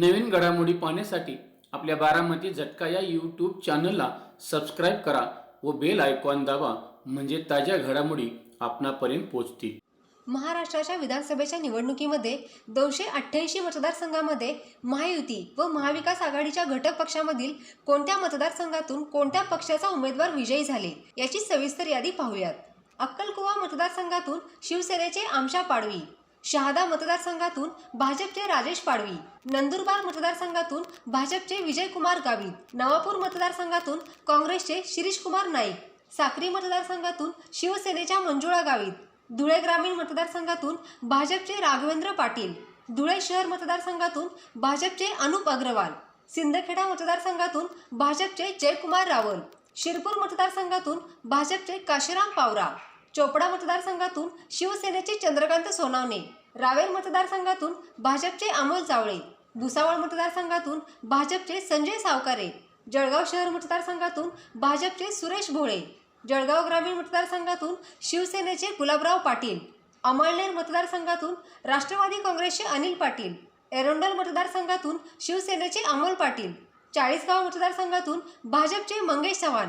नवीन घडामोडी पाहण्यासाठी आपल्या बारामती झटका या यूट्यूब चॅनलला सबस्क्राईब करा व बेल आयकॉन दाबा म्हणजे ताज्या घडामोडी आपणापर्यंत पोहोचतील. महाराष्ट्राच्या विधानसभेच्या निवडणुकीमध्ये दोनशे अठ्ठ्याऐंशी मतदारसंघामध्ये महायुती व महाविकास आघाडीच्या घटक पक्षामधील कोणत्या मतदारसंघातून कोणत्या पक्षाचा उमेदवार विजयी झाले याची सविस्तर यादी पाहूयात. अक्कलकुवा मतदारसंघातून शिवसेनेचे आमशा पाडवी शहादा मतदारसंघातून भाजपचे राजेश पाडवी नंदुरबार मतदारसंघातून भाजपचे विजयकुमार गावित नवापूर मतदारसंघातून काँग्रेसचे शिरीषकुमार नाईक साक्री मतदारसंघातून शिवसेनेच्या मंजुळा गावित धुळे ग्रामीण मतदारसंघातून भाजपचे राघवेंद्र पाटील धुळे शहर मतदारसंघातून भाजपचे अनुप अग्रवाल सिंदखेडा मतदारसंघातून भाजपचे जयकुमार रावल शिरपूर मतदारसंघातून भाजपचे काशीराम पावरा. चोपडा मतदारसंघातून शिवसेनेचे चंद्रकांत सोनावणे रावेर मतदारसंघातून भाजपचे अमोल चावळे भुसावळ मतदारसंघातून भाजपचे संजय सावकारे जळगाव शहर मतदारसंघातून भाजपचे सुरेश भोळे जळगाव ग्रामीण मतदारसंघातून शिवसेनेचे गुलाबराव पाटील अमळनेर मतदारसंघातून राष्ट्रवादी काँग्रेसचे अनिल पाटील एरोंडल मतदारसंघातून शिवसेनेचे अमोल पाटील चाळीसगाव मतदारसंघातून भाजपचे मंगेश चव्हाण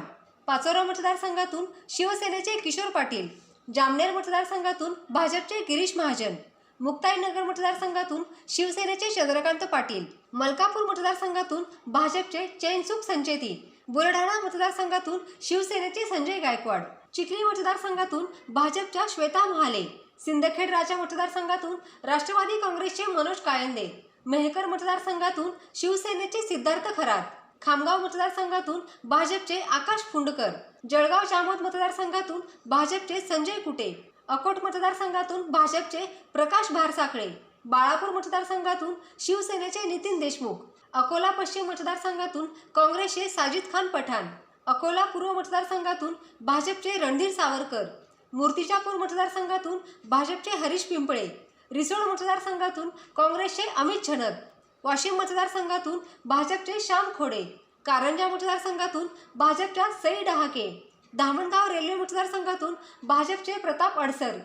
पाचोरा मतदारसंघातून शिवसेनेचे किशोर पाटील जामनेर मतदारसंघातून भाजपचे गिरीश महाजन मुक्ताईनगर मतदारसंघातून शिवसेनेचे चंद्रकांत पाटील मलकापूर मतदारसंघातून भाजपचे चैनसुख संचेती बुलढाणा मतदारसंघातून शिवसेनेचे संजय गायकवाड चिखली मतदारसंघातून भाजपच्या श्वेता महाले सिंदखेड राजा मतदारसंघातून राष्ट्रवादी काँग्रेसचे मनोज कायंदे मेहकर मतदारसंघातून शिवसेनेचे सिद्धार्थ खरात खामगाव मतदारसंघातून भाजपचे आकाश फुंडकर जळगाव जामोद मतदारसंघातून भाजपचे संजय कुटे अकोट मतदारसंघातून भाजपचे प्रकाश भारसाखळे बाळापूर मतदारसंघातून शिवसेनेचे नितीन देशमुख अकोला पश्चिम मतदारसंघातून काँग्रेसचे साजिद खान पठाण अकोला पूर्व मतदारसंघातून भाजपचे रणधीर सावरकर मूर्तिजापूर मतदारसंघातून भाजपचे हरीश पिंपळे रिसोड मतदारसंघातून काँग्रेसचे अमित झनक वाशिम मतदारसंघातून भाजपचे श्याम खोडे कारंजा मतदारसंघातून भाजपच्या सई डहाके धामणगाव रेल्वे मतदारसंघातून भाजपचे प्रताप अडसर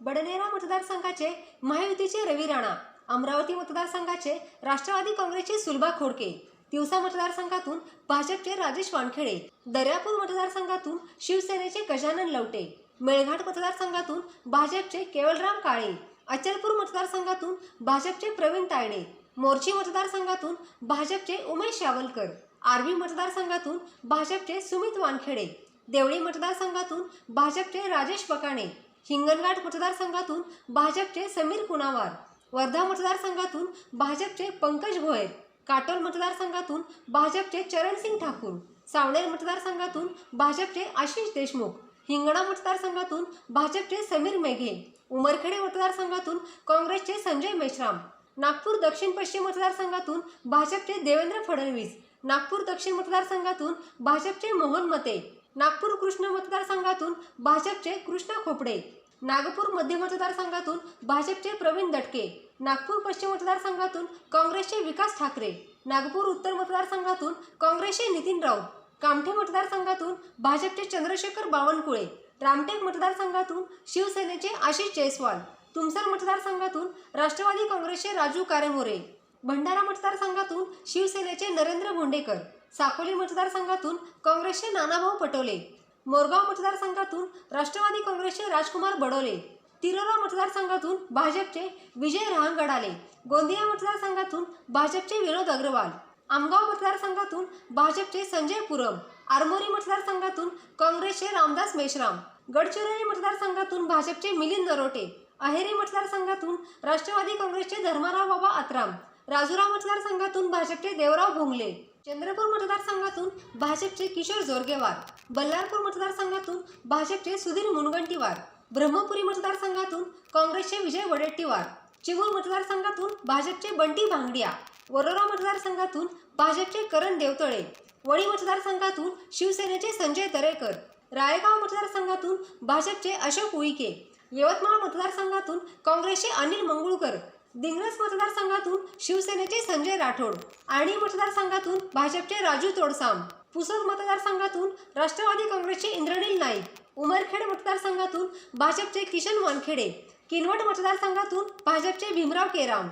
बडनेरा मतदारसंघाचे महायुतीचे रवी राणा अमरावती मतदारसंघाचे राष्ट्रवादी काँग्रेसचे सुलभा खोडके तिवसा मतदारसंघातून भाजपचे राजेश वानखेडे दर्यापूर मतदारसंघातून शिवसेनेचे गजानन लवटे मेळघाट मतदारसंघातून भाजपचे केवलराम काळे अचलपूर मतदारसंघातून भाजपचे प्रवीण तायडे मोर्ची मतदारसंघातून भाजपचे उमेश यावलकर आर्वी मतदारसंघातून भाजपचे सुमित वानखेडे देवळी मतदारसंघातून भाजपचे राजेश बकाणे हिंगणघाट मतदारसंघातून भाजपचे समीर कुणावार वर्धा मतदारसंघातून भाजपचे पंकज भोयर काटोल मतदारसंघातून भाजपचे चरणसिंग ठाकूर सावनेर मतदारसंघातून भाजपचे आशिष देशमुख हिंगणा मतदारसंघातून भाजपचे समीर मेघे उमरखेडे मतदारसंघातून काँग्रेसचे संजय मेश्राम नागपूर दक्षिण पश्चिम मतदारसंघातून भाजपचे देवेंद्र फडणवीस नागपूर दक्षिण मतदारसंघातून भाजपचे मोहन मते नागपूर कृष्ण मतदारसंघातून भाजपचे कृष्णा खोपडे नागपूर मध्य मतदारसंघातून भाजपचे प्रवीण दटके नागपूर पश्चिम मतदारसंघातून काँग्रेसचे विकास ठाकरे नागपूर उत्तर मतदारसंघातून काँग्रेसचे नितीन राऊत कामठे मतदारसंघातून भाजपचे चंद्रशेखर बावनकुळे रामटेक मतदारसंघातून शिवसेनेचे आशिष जयस्वाल तुमसर मतदारसंघातून राष्ट्रवादी काँग्रेसचे राजू कारेमोरे भंडारा मतदारसंघातून शिवसेनेचे नरेंद्र भोंडेकर साकोली मतदारसंघातून काँग्रेसचे नानाभाऊ पटोले मोरगाव मतदारसंघातून राष्ट्रवादी काँग्रेसचे राजकुमार बडोले तिरोरा मतदारसंघातून भाजपचे विजय रहांगडाले गोंदिया मतदारसंघातून भाजपचे विनोद अग्रवाल आमगाव मतदारसंघातून भाजपचे संजय पुरम आरमोरी मतदारसंघातून काँग्रेसचे रामदास मेश्राम गडचिरोली मतदारसंघातून भाजपचे मिलिंद नरोटे अहेरी मतदारसंघातून राष्ट्रवादी काँग्रेसचे धर्माराव बाबा आत्राम राजुरा मतदारसंघातून भाजपचे देवराव भोंगले चंद्रपूर मतदारसंघातून भाजपचे किशोर जोरगेवार बल्लारपूर मतदारसंघातून भाजपचे सुधीर मुनगंटीवार ब्रह्मपुरी मतदारसंघातून काँग्रेसचे विजय वडेट्टीवार चिमूर मतदारसंघातून भाजपचे बंटी भांगडिया वरोरा मतदारसंघातून भाजपचे करण देवतळे वणी मतदारसंघातून शिवसेनेचे संजय दरेकर रायगाव मतदारसंघातून भाजपचे अशोक उईके यवतमाळ मतदारसंघातून काँग्रेसचे अनिल मंगळूकर दिंग्रस मतदारसंघातून शिवसेनेचे संजय राठोड आणि मतदारसंघातून भाजपचे राजू तोडसाम पुसद मतदारसंघातून राष्ट्रवादी काँग्रेसचे इंद्रनील नाईक उमरखेड मतदारसंघातून भाजपचे किशन वानखेडे किनवट मतदारसंघातून भाजपचे भीमराव केराम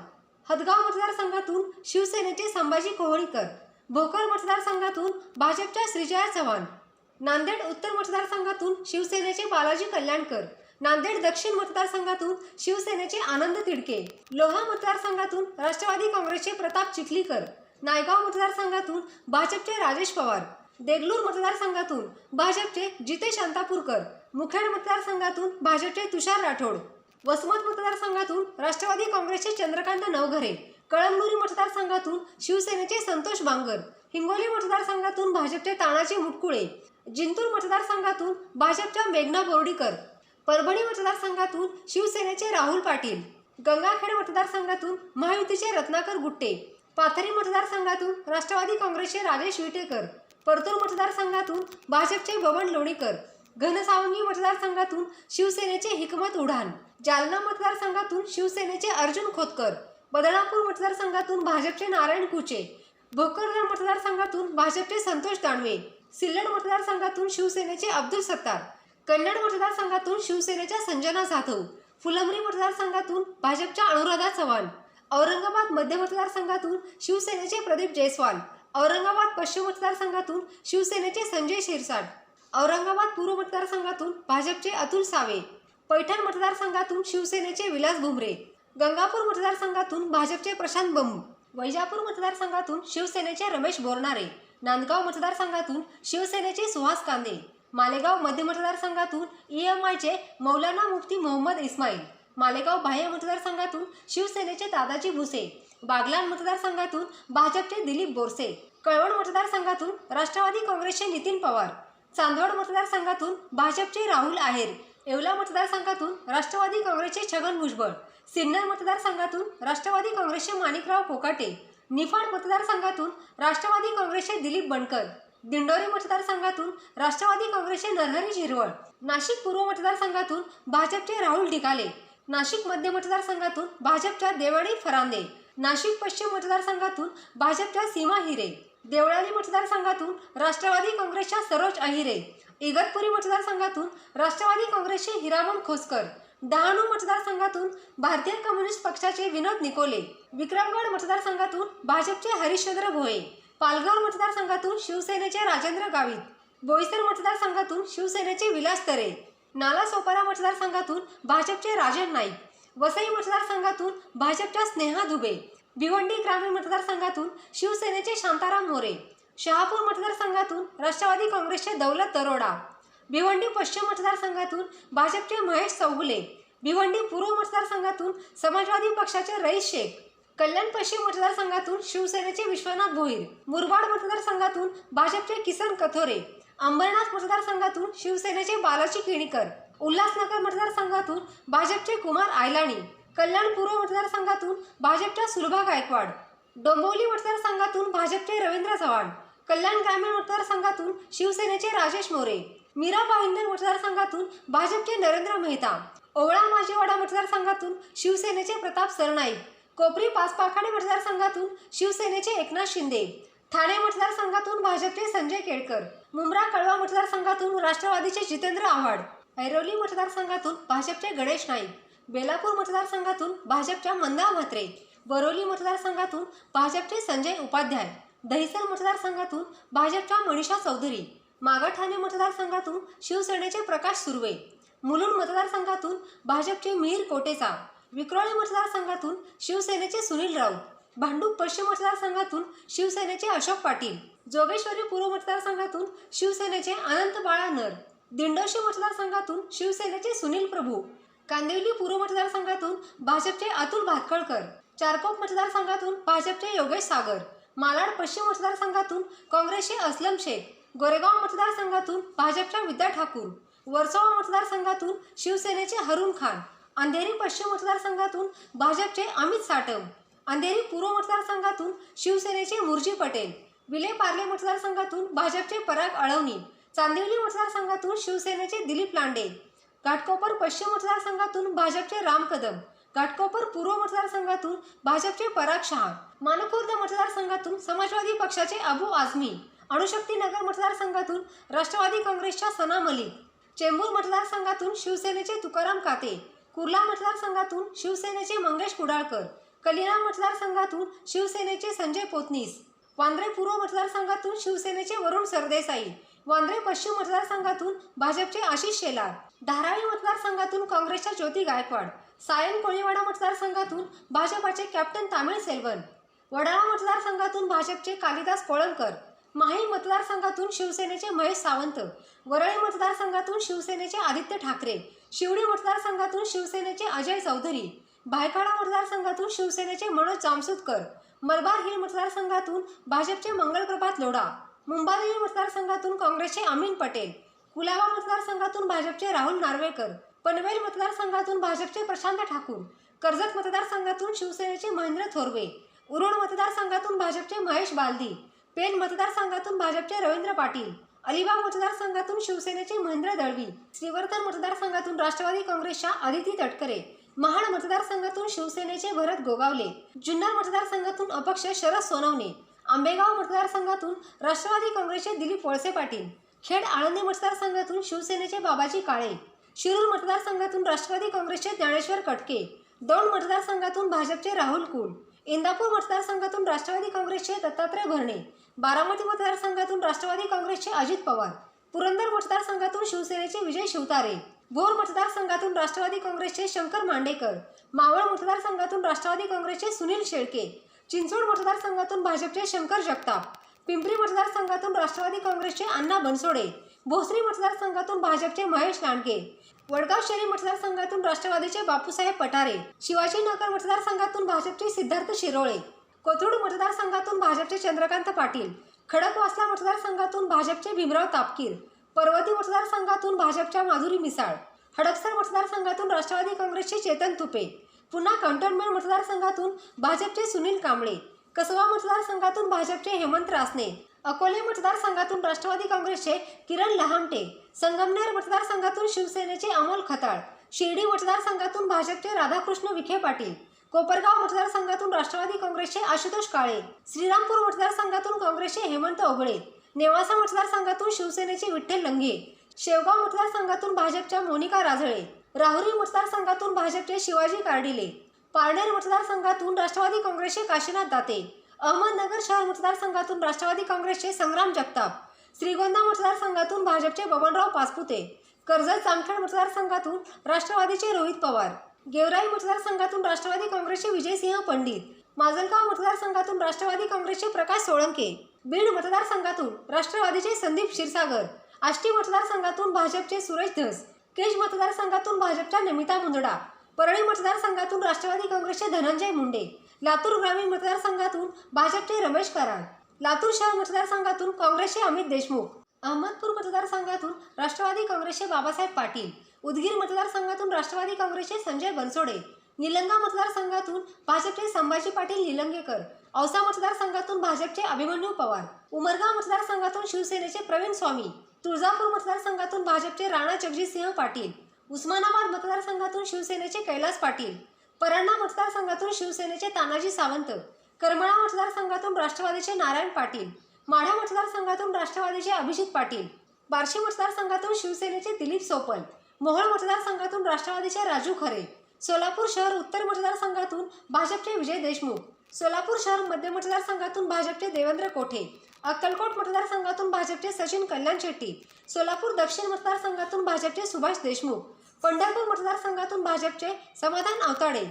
हदगाव मतदारसंघातून शिवसेनेचे संभाजी कोहळीकर भोकर मतदारसंघातून भाजपच्या श्रीजया चव्हाण नांदेड उत्तर मतदारसंघातून शिवसेनेचे बालाजी कल्याणकर नांदेड दक्षिण मतदारसंघातून शिवसेनेचे आनंद तिडके लोहा मतदारसंघातून राष्ट्रवादी काँग्रेसचे प्रताप चिखलीकर नायगाव मतदारसंघातून भाजपचे राजेश पवार देगलूर मतदारसंघातून भाजपचे जितेश अंतापूरकर मुखेड मतदारसंघातून भाजपचे तुषार राठोड वसमत मतदारसंघातून राष्ट्रवादी काँग्रेसचे चंद्रकांत नवघरे कळमनुरी मतदारसंघातून शिवसेनेचे संतोष बांगर हिंगोली मतदारसंघातून भाजपचे तानाजी मुटकुळे जिंतूर मतदारसंघातून भाजपच्या मेघना बोर्डीकर परभणी मतदारसंघातून शिवसेनेचे राहुल पाटील गंगाखेड मतदारसंघातून महायुतीचे रत्नाकर गुट्टे पाथरी मतदारसंघातून राष्ट्रवादी काँग्रेसचे राजेश विटेकर परतूर मतदारसंघातून भाजपचे बबन लोणीकर घनसावंगी मतदारसंघातून शिवसेनेचे हिकमत उडान जालना मतदारसंघातून शिवसेनेचे अर्जुन खोतकर बदनापूर मतदारसंघातून भाजपचे नारायण कुचे भोकरदन मतदारसंघातून भाजपचे संतोष दानवे सिल्लड मतदारसंघातून शिवसेनेचे अब्दुल सत्तार कन्नड मतदारसंघातून शिवसेनेच्या संजना जाधव फुलंब्री मतदारसंघातून भाजपच्या अनुराधा चव्हाण औरंगाबाद मध्य मतदारसंघातून शिवसेनेचे प्रदीप जयस्वाल औरंगाबाद पश्चिम मतदारसंघातून शिवसेनेचे संजय शिरसाट औरंगाबाद पूर्व मतदारसंघातून भाजपचे अतुल सावे पैठण मतदारसंघातून शिवसेनेचे विलास भुमरे गंगापूर मतदारसंघातून भाजपचे प्रशांत बंब वैजापूर मतदारसंघातून शिवसेनेचे रमेश बोरणारे नांदगाव मतदारसंघातून शिवसेनेचे सुहास कांदे मालेगाव मध्य मतदारसंघातून ई एम आयचे मौलाना मुफ्ती मोहम्मद इस्माईल मालेगाव बाह्य मतदारसंघातून शिवसेनेचे दादाजी भुसे बागलान मतदारसंघातून भाजपचे दिलीप बोरसे कळवण मतदारसंघातून राष्ट्रवादी काँग्रेसचे नितीन पवार चांदवड मतदारसंघातून भाजपचे राहुल आहेर येवला मतदारसंघातून राष्ट्रवादी काँग्रेसचे छगन भुजबळ सिन्नर मतदारसंघातून राष्ट्रवादी काँग्रेसचे माणिकराव कोकाटे निफाड मतदारसंघातून राष्ट्रवादी काँग्रेसचे दिलीप बनकर दिंडोरी मतदारसंघातून राष्ट्रवादी काँग्रेसचे नरहरी झिरवळ नाशिक पूर्व मतदारसंघातून भाजपचे राहुल ढिकाले नाशिक मध्य मतदारसंघातून भाजपच्या देवाणी फरांदे नाशिक पश्चिम मतदारसंघातून भाजपच्या सीमा हिरे देवळाली मतदारसंघातून राष्ट्रवादी काँग्रेसच्या सरोज अहिरे इगतपुरी मतदारसंघातून राष्ट्रवादी काँग्रेसचे हिरामन खोसकर डहाणू मतदारसंघातून भारतीय कम्युनिस्ट पक्षाचे विनोद निकोले विक्रमगड मतदारसंघातून भाजपचे हरिश्चंद्र भोये पालघर मतदारसंघातून शिवसेनेचे राजेंद्र गावित बोईसर मतदारसंघातून शिवसेनेचे विलास तरे नालासोपारा मतदारसंघातून भाजपचे राजन नाईक वसई मतदारसंघातून भाजपच्या स्नेहा दुबे भिवंडी ग्रामीण मतदारसंघातून शिवसेनेचे शांताराम मोरे शहापूर मतदारसंघातून राष्ट्रवादी काँग्रेसचे दौलत दरोडा भिवंडी पश्चिम मतदारसंघातून भाजपचे महेश चौगुले भिवंडी पूर्व मतदारसंघातून समाजवादी पक्षाचे रईस शेख कल्याण पश्चिम मतदारसंघातून शिवसेनेचे विश्वनाथ भोईर मुरबाड मतदारसंघातून भाजपचे किसन कथोरे अंबरनाथ मतदारसंघातून शिवसेनेचे बालाजी केणीकर उल्हासनगर मतदारसंघातून भाजपचे कुमार आयलाणी कल्याण पूर्व मतदारसंघातून भाजपच्या सुलभा गायकवाड डोंबिवली मतदारसंघातून भाजपचे रवींद्र चव्हाण कल्याण ग्रामीण मतदारसंघातून शिवसेनेचे राजेश मोरे मीरा भाईंदर मतदारसंघातून भाजपचे नरेंद्र मेहता ओवळा माजीवाडा मतदारसंघातून शिवसेनेचे प्रताप सरनाईक कोपरी पाचपाखाडे मतदारसंघातून शिवसेनेचे एकनाथ शिंदे ठाणे मतदारसंघातून भाजपचे संजय केळकर मुंब्रा कळवा मतदारसंघातून राष्ट्रवादीचे जितेंद्र आव्हाड ऐरोली मतदारसंघातून भाजपचे गणेश नाईक बेलापूर मतदारसंघातून भाजपच्या मंदा म्हात्रे बरोली मतदारसंघातून भाजपचे संजय उपाध्याय दहिसर मतदारसंघातून भाजपच्या मनीषा चौधरी मागाठाणे मतदारसंघातून शिवसेनेचे प्रकाश सुर्वे मुलुंड मतदारसंघातून भाजपचे मिहीर कोटेचा विक्रोळी मतदारसंघातून शिवसेनेचे सुनील राऊत भांडूप पश्चिम मतदारसंघातून शिवसेनेचे अशोक पाटील जोगेश्वरी पूर्व मतदारसंघातून शिवसेनेचे अनंत बाळा नर दिंडोशी मतदारसंघातून शिवसेनेचे सुनील प्रभू कांदिवली पूर्व मतदारसंघातून भाजपचे अतुल भातखळकर चारकोप मतदारसंघातून भाजपचे योगेश सागर मालाड पश्चिम मतदारसंघातून काँग्रेसचे अस्लम शेख गोरेगाव मतदारसंघातून भाजपच्या विद्या ठाकूर वर्सोवा मतदारसंघातून शिवसेनेचे हरुण खान अंधेरी पश्चिम मतदारसंघातून भाजपचे अमित साटम अंधेरी पूर्व मतदारसंघातून शिवसेनेचे मुरजी पटेल विले पार्ले मतदारसंघातून भाजपचे पराग अळवणी चांदिवली मतदारसंघातून शिवसेनेचे दिलीप लांडे घाटकोपर पश्चिम मतदारसंघातून भाजपचे राम कदम घाटकोपर पूर्व मतदारसंघातून भाजपचे पराग शहा मानखुर्द मतदारसंघातून समाजवादी पक्षाचे अबू आझमी अणुशक्तीनगर मतदारसंघातून राष्ट्रवादी काँग्रेसच्या सना मलिक चेंबूर मतदारसंघातून शिवसेनेचे तुकाराम काते कुर्ला मतदारसंघातून शिवसेनेचे मंगेश कुडाळकर कलिना मतदारसंघातून शिवसेनेचे संजय पोतनीस वांद्रे पूर्व मतदारसंघातून शिवसेनेचे वरुण सरदेसाई वांद्रे पश्चिम मतदारसंघातून भाजपचे आशिष शेलार धारावी मतदारसंघातून काँग्रेसच्या ज्योती गायकवाड सायन कोळीवाडा मतदारसंघातून भाजपाचे कॅप्टन तामिळ सेल्वन वडाळा मतदारसंघातून भाजपचे कालिदास कोळंबकर माही मतदारसंघातून शिवसेनेचे महेश सावंत वरळी मतदारसंघातून शिवसेनेचे आदित्य ठाकरे शिवडी मतदारसंघातून शिवसेनेचे अजय चौधरी भायखळा मतदारसंघातून शिवसेनेचे मनोज जामसुदकर मलबार हिल मतदारसंघातून भाजपचे मंगलप्रभात लोढा मुंबादेवी मतदारसंघातून काँग्रेसचे अमीन पटेल कुलाबा मतदारसंघातून भाजपचे राहुल नार्वेकर पनवेल मतदारसंघातून भाजपचे प्रशांत ठाकूर कर्जत मतदारसंघातून शिवसेनेचे महेंद्र थोरवे उरोड मतदारसंघातून भाजपचे महेश बालदी पेण मतदारसंघातून भाजपचे रवींद्र पाटील अलिबाग मतदारसंघातून शिवसेनेचे महेंद्र दळवी श्रीवर्धन मतदारसंघातून राष्ट्रवादी काँग्रेसच्या आदिती तटकरे महाड मतदारसंघातून शिवसेनेचे भरत गोगावले जुन्नर मतदारसंघातून अपक्ष शरद सोनवणे आंबेगाव मतदारसंघातून राष्ट्रवादी काँग्रेसचे दिलीप वळसे पाटील खेड आळंदी मतदारसंघातून शिवसेनेचे बाबाजी काळे शिरूर मतदारसंघातून राष्ट्रवादी काँग्रेसचे ज्ञानेश्वर कटके दौंड मतदारसंघातून भाजपचे राहुल कुल इंदापूर मतदारसंघातून राष्ट्रवादी काँग्रेसचे दत्तात्रय भरणे बारामती मतदारसंघातून राष्ट्रवादी काँग्रेसचे अजित पवार पुरंदर मतदारसंघातून शिवसेनेचे विजय शिवतारे भोर मतदारसंघातून राष्ट्रवादी काँग्रेसचे शंकर मांडेकर मावळ मतदारसंघातून राष्ट्रवादी काँग्रेसचे सुनील शेळके चिंचवड मतदारसंघातून भाजपचे शंकर जगताप पिंपरी मतदारसंघातून राष्ट्रवादी काँग्रेसचे अण्णा बनसोडे भोसरी मतदारसंघातून भाजपचे महेश लांडगे वडगाव शहरी मतदारसंघातून राष्ट्रवादीचे बापूसाहेब पठारे शिवाजीनगर मतदारसंघातून भाजपचे सिद्धार्थ शिरोळे कोथरूड मतदारसंघातून भाजपचे चंद्रकांत पाटील खडकवासला मतदारसंघातून भाजपचे भीमराव तापकीर पर्वती मतदारसंघातून भाजपच्या माधुरी मिसाळ हडपसर मतदारसंघातून राष्ट्रवादी काँग्रेसचे चेतन तुपे पुन्हा कंटोनमेंट मतदारसंघातून भाजपचे सुनील कांबळे कसबा मतदारसंघातून भाजपचे हेमंत रासने अकोले मतदारसंघातून राष्ट्रवादी काँग्रेसचे किरण लहामटे संगमनेर मतदारसंघातून शिवसेनेचे अमोल खताळ शिर्डी मतदारसंघातून भाजपचे राधाकृष्ण विखे पाटील कोपरगाव मतदारसंघातून राष्ट्रवादी काँग्रेसचे आशुतोष काळे श्रीरामपूर मतदारसंघातून काँग्रेसचे हेमंत ओगळे नेवासा मतदारसंघातून शिवसेनेचे विठ्ठल लंघे शेवगाव मतदारसंघातून भाजपच्या मोनिका राजळे राहुरी मतदारसंघातून भाजपचे शिवाजी कार्डिले पारनेर मतदारसंघातून राष्ट्रवादी काँग्रेसचे काशीनाथ दाते अहमदनगर शहर मतदारसंघातून राष्ट्रवादी काँग्रेसचे संग्राम जगताप श्रीगोंदा मतदारसंघातून भाजपचे बबनराव पाचपुते कर्जत जामखेड मतदारसंघातून राष्ट्रवादीचे रोहित पवार गेवराई मतदारसंघातून राष्ट्रवादी काँग्रेसचे विजयसिंह पंडित माजलगाव मतदारसंघातून राष्ट्रवादी काँग्रेसचे प्रकाश सोळंके बीड मतदारसंघातून राष्ट्रवादीचे संदीप क्षीरसागर आष्टी मतदारसंघातून भाजपचे सुरेश धस केज मतदारसंघातून भाजपच्या नमिता मुंदडा परळी मतदारसंघातून राष्ट्रवादी काँग्रेसचे धनंजय मुंडे लातूर ग्रामीण मतदारसंघातून भाजपचे रमेश कराड लातूर शहर मतदारसंघातून काँग्रेसचे अमित देशमुख अहमदपूर मतदारसंघातून राष्ट्रवादी काँग्रेसचे बाबासाहेब पाटील उदगीर मतदारसंघातून राष्ट्रवादी काँग्रेसचे संजय बनसोडे निलंगा मतदारसंघातून भाजपचे संभाजी पाटील निलंगेकर औसा मतदारसंघातून भाजपचे अभिमन्यू पवार उमरगाव मतदारसंघातून शिवसेनेचे प्रवीण स्वामी तुळजापूर मतदारसंघातून भाजपचे राणा जगजितसिंह पाटील उस्मानाबाद मतदारसंघातून शिवसेनेचे कैलास पाटील परंडा मतदारसंघातून शिवसेनेचे तानाजी सावंत करमाळा मतदारसंघातून राष्ट्रवादीचे नारायण पाटील माढा मतदारसंघातून राष्ट्रवादीचे अभिजित पाटील बार्शी मतदारसंघातून शिवसेनेचे दिलीप सोपल मोहोळ मतदारसंघातून राष्ट्रवादीचे राजू खरे सोलापूर शहर उत्तर मतदारसंघातून भाजपचे विजय देशमुख सोलापूर शहर मध्य मतदारसंघातून भाजपचे देवेंद्र कोठे अक्कलकोट मतदारसंघातून भाजपचे सचिन कल्याण शेट्टी सोलापूर दक्षिण मतदारसंघातून भाजपचे सुभाष देशमुख पंढरपूर मतदारसंघातून भाजपचे समाधान आवताडे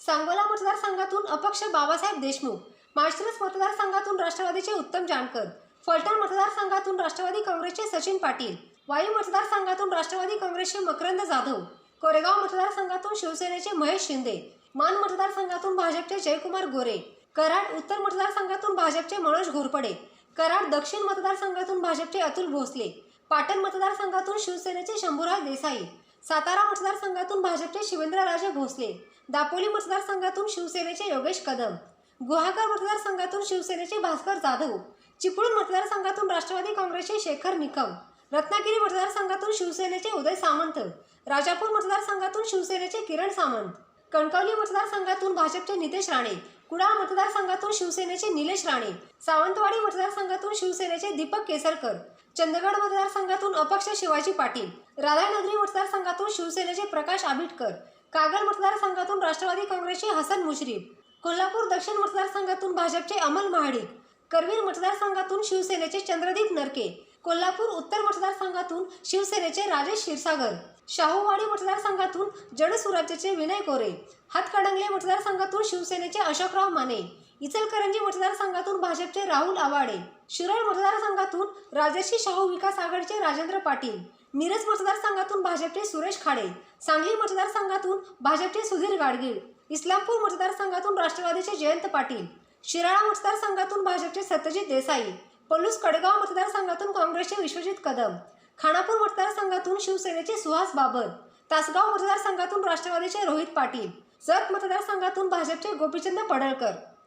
सांगोला मतदारसंघातून अपक्ष बाबासाहेब देशमुख माळशिरस मतदारसंघातून राष्ट्रवादीचे उत्तम जानकर फलटण मतदारसंघातून राष्ट्रवादी काँग्रेसचे सचिन पाटील वाई मतदारसंघातून राष्ट्रवादी काँग्रेसचे मकरंद जाधव कोरेगाव मतदारसंघातून शिवसेनेचे महेश शिंदे मान मतदारसंघातून भाजपचे जयकुमार गोरे कराड उत्तर मतदारसंघातून भाजपचे मनोज घोरपडे कराड दक्षिण मतदारसंघातून भाजपचे अतुल भोसले पाटण मतदारसंघातून शिवसेनेचे शंभूराज देसाई सातारा मतदारसंघातून भाजपचे शिवेंद्रराजे भोसले दापोली मतदारसंघातून शिवसेनेचे योगेश कदम गुहागर मतदारसंघातून शिवसेनेचे भास्कर जाधव चिपळूण मतदारसंघातून राष्ट्रवादी काँग्रेसचे शेखर निकम रत्नागिरी मतदारसंघातून शिवसेनेचे उदय सामंत राजापूर मतदारसंघातून शिवसेनेचे किरण सामंत कणकवली मतदारसंघातून भाजपचे नितेश राणे कुडाळ मतदारसंघातून शिवसेनेचे निलेश राणे सावंतवाडी मतदारसंघातून शिवसेनेचे दीपक केसरकर चंदगड मतदारसंघातून अपक्ष शिवाजी पाटील राधानगरी मतदारसंघातून शिवसेनेचे प्रकाश आबिटकर कागल मतदारसंघातून राष्ट्रवादी काँग्रेसचे हसन मुश्रीफ कोल्हापूर दक्षिण मतदारसंघातून भाजपचे अमल महाडिक करवीर मतदारसंघातून शिवसेनेचे चंद्रदीप नरके कोल्हापूर उत्तर मतदारसंघातून शिवसेनेचे राजेश क्षीरसागर शाहूवाडी मतदारसंघातून जडसुराज्याचे विनय कोरे हातकणंगले मतदारसंघातून शिवसेनेचे अशोकराव माने इचलकरंजी मतदारसंघातून भाजपचे राहुल आवाडे शिरोळ मतदारसंघातून राजर्षी शाहू विकास आघाडीचे राजेंद्र पाटील मिरज मतदारसंघातून भाजपचे सुरेश खाडे सांगली मतदारसंघातून भाजपचे सुधीर गाडगीळ इस्लामपूर मतदारसंघातून राष्ट्रवादीचे जयंत पाटील शिराळा मतदारसंघातून भाजपचे सत्यजित देसाई पलूस कडगाव मतदारसंघातून काँग्रेसचे विश्वजित कदम खानापूर मतदारसंघातून शिवसेनेचे सुहास बाबर तासगाव मतदारसंघातून राष्ट्रवादीचे रोहित पाटील जत मतदारसंघातून भाजपचे गोपीचंद पडळकर.